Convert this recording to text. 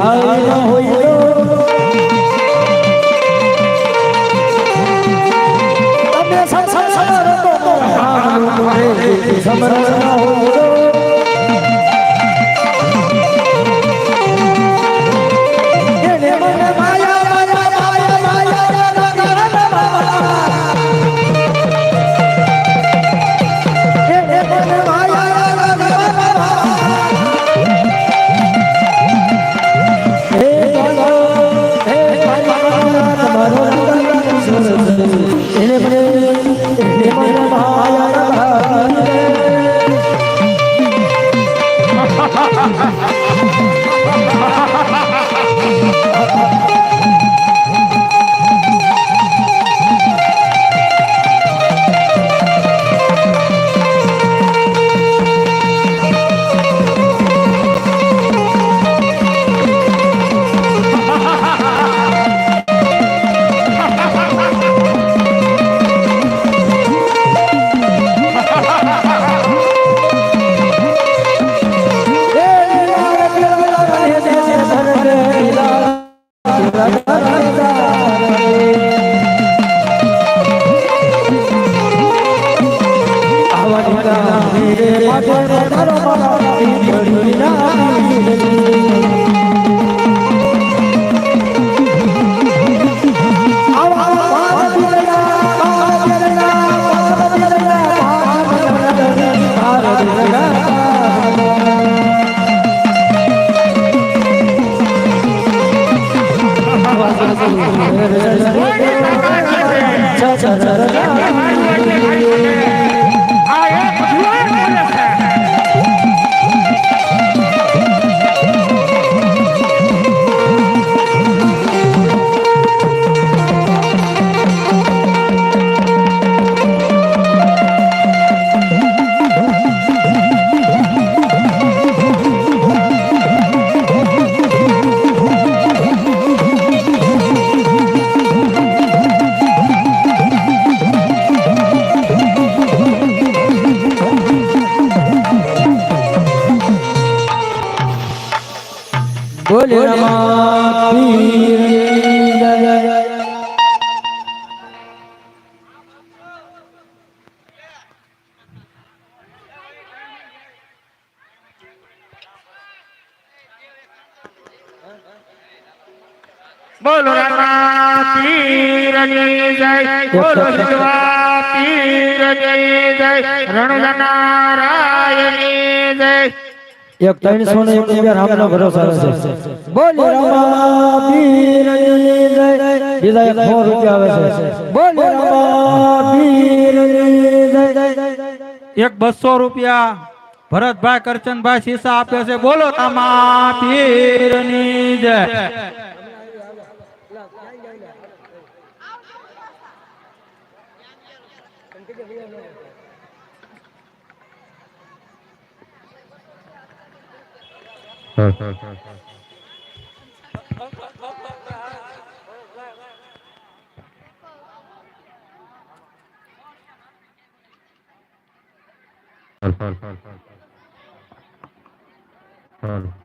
આયો tierra de los. બોલે પીરની જય બોલો શિવા પીરની જય રણુજા જય. एक तीन सोने एक रुपया राम ना भरोसा रहे बोलो रामा पीर जय जय दो रुपया आवे से बोलो रामा पीर जय जय एक 200 रुपया भरत भाई करचन भाई सीसा आपे से बोलो तमा पीर नी जय Hal hal hal hal hal.